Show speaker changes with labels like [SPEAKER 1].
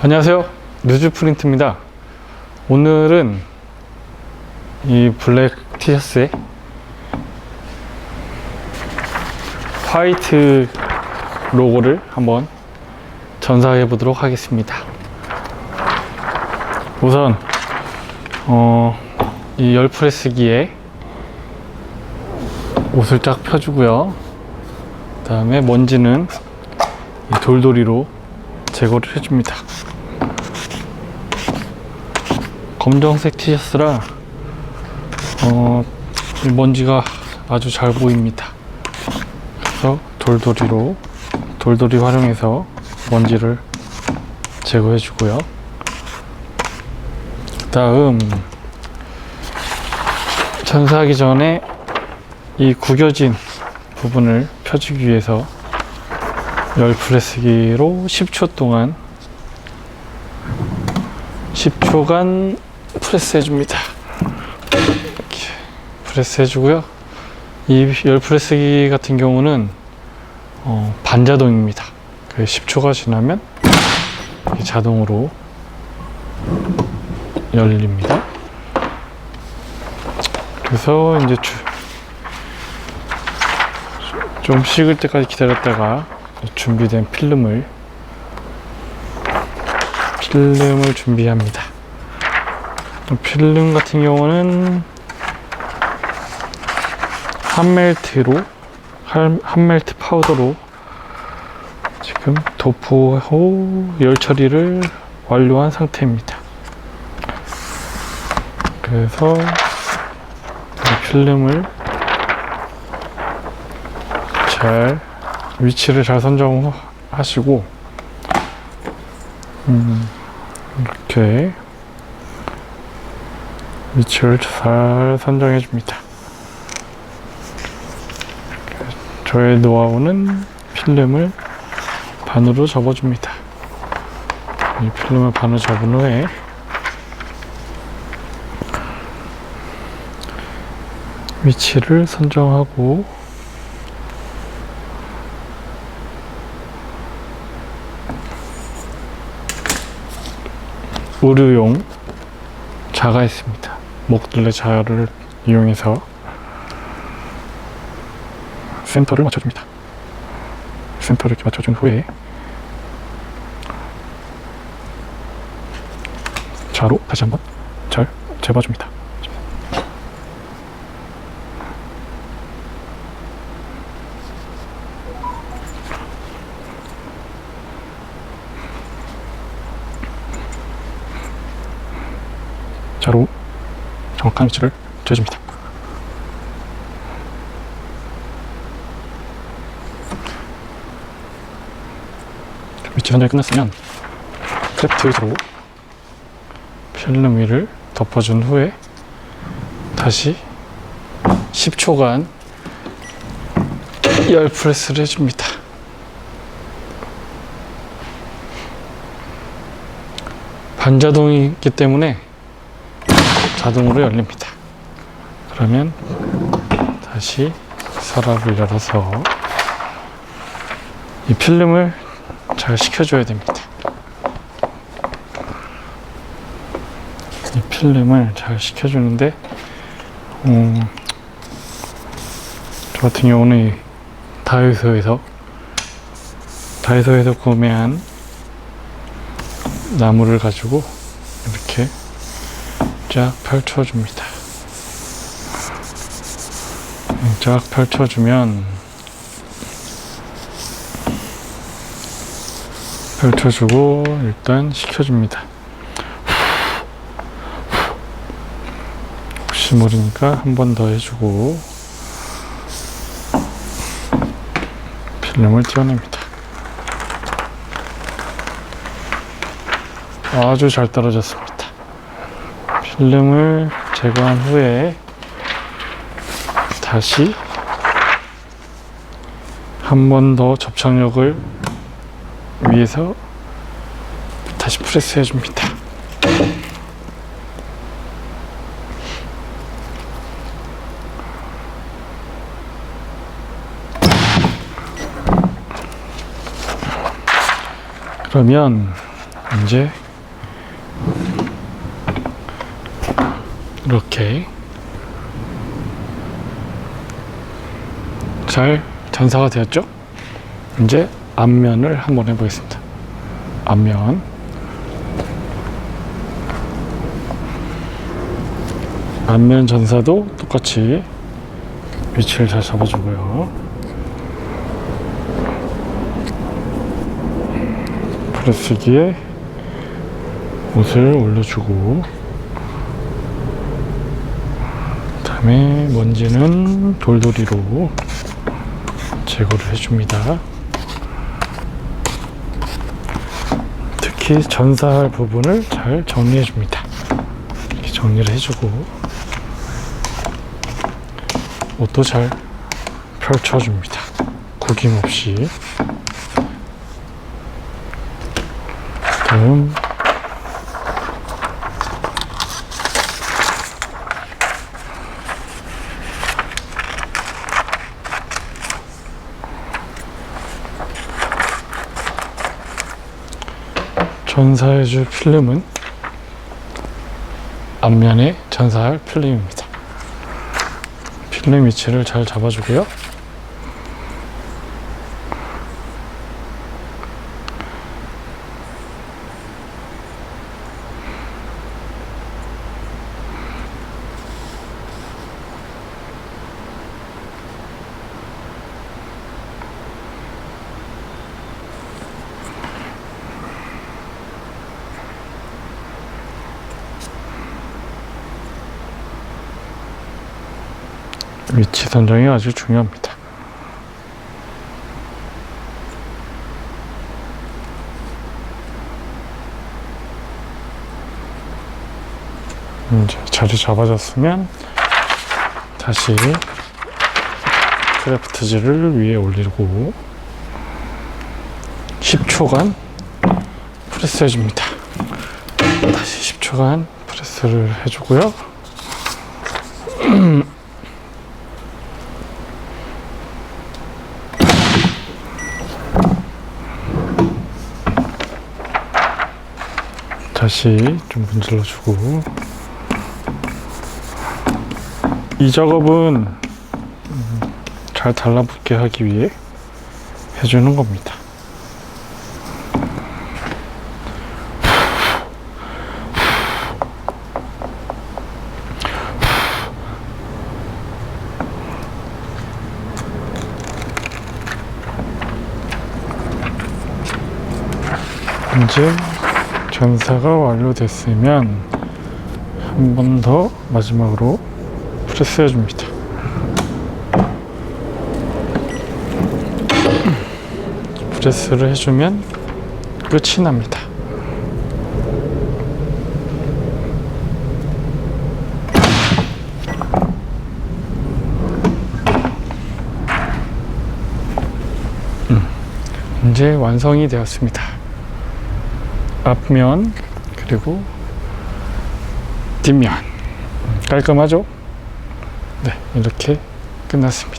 [SPEAKER 1] 안녕하세요. 뉴즈프린트입니다. 오늘은 이 블랙 티셔츠에 화이트 로고를 한번 전사해 보도록 하겠습니다. 우선 어, 이 열프레스기에 옷을 쫙 펴주고요. 그 다음에 먼지는 이 돌돌이로 제거를 해줍니다. 검정색 티셔츠라 어, 이 먼지가 아주 잘 보입니다. 그래서 돌돌이로 돌돌이 활용해서 먼지를 제거해 주고요. 다음 전사하기 전에 이 구겨진 부분을 펴주기 위해서 열 프레스기로 10초 동안 10초간 프레스 해줍니다. 이렇게 프레스 해주고요. 이 열 프레스기 같은 경우는 어, 반자동입니다. 그 10초가 지나면 이렇게 자동으로 열립니다. 그래서 이제 주- 좀 식을 때까지 기다렸다가 준비된 필름을 필름을 준비합니다. 필름 같은 경우는 한멜트로 한- 한멜트 파우더로 지금 도포하고 열 처리를 완료한 상태입니다. 그래서 이 필름을 잘 위치를 잘 선정하시고 음, 이렇게 위치를 잘 선정해 줍니다. 저의 노하우는 필름을 반으로 접어줍니다. 이 필름을 반으로 접은 후에 위치를 선정하고 의류용 자가 있습니다. 목들레 자를 이용해서 센터를 맞춰줍니다. 센터를 이렇게 맞춰준 후에 자로 다시 한번 잘 재봐줍니다. 자로 정확한 위치를 재줍니다. 위치 선정이 끝났으면 크래프트로 필름 위를 덮어준 후에 다시 10초간 열 프레스를 해줍니다. 반자동이기 때문에 자동으로 열립니다. 그러면 다시 서랍을 열어서 이 필름을 잘 식혀줘야 됩니다. 이 필름을 잘 식혀주는데, 음, 저 같은 경우는 이 다이소에서 다이소에서 구매한 나무를 가지고 쫙 펼쳐줍니다. 쫙 펼쳐주면 펼쳐주고 일단 식혀줍니다. 혹시 모르니까 한 번 더 해주고 필름을 띄워냅니다. 아주 잘 떨어졌습니다. 필름을 제거한 후에 다시 한 번 더 접착력을 위해서 다시 프레스 해줍니다. 그러면 이제 이렇게 잘 전사가 되었죠? 이제 앞면을 한번 해보겠습니다. 앞면 앞면 전사도 똑같이 위치를 잘 잡아주고요. 프레스기에 옷을 올려주고 다음에 먼지는 돌돌이로 제거를 해줍니다. 특히 전사할 부분을 잘 정리해줍니다. 이렇게 정리를 해주고 옷도 잘 펼쳐줍니다. 구김 없이. 다음 전사해줄 필름은 앞면에 전사할 필름입니다. 필름 위치를 잘 잡아주고요. 위치 선정이 아주 중요합니다. 이제 자리 잡아졌으면 다시 크래프트지를 위에 올리고 10초간 프레스 해줍니다. 다시 10초간 프레스를 해주고요. 다시 좀 문질러 주고 이 작업은 음, 잘 달라붙게 하기 위해 해주는 겁니다. 이제 전사가 완료됐으면 한 번 더 마지막으로 프레스 해줍니다. 프레스를 해주면 끝이 납니다. 음, 이제 완성이 되었습니다. 앞면 그리고 뒷면 깔끔하죠? 네 이렇게 끝났습니다.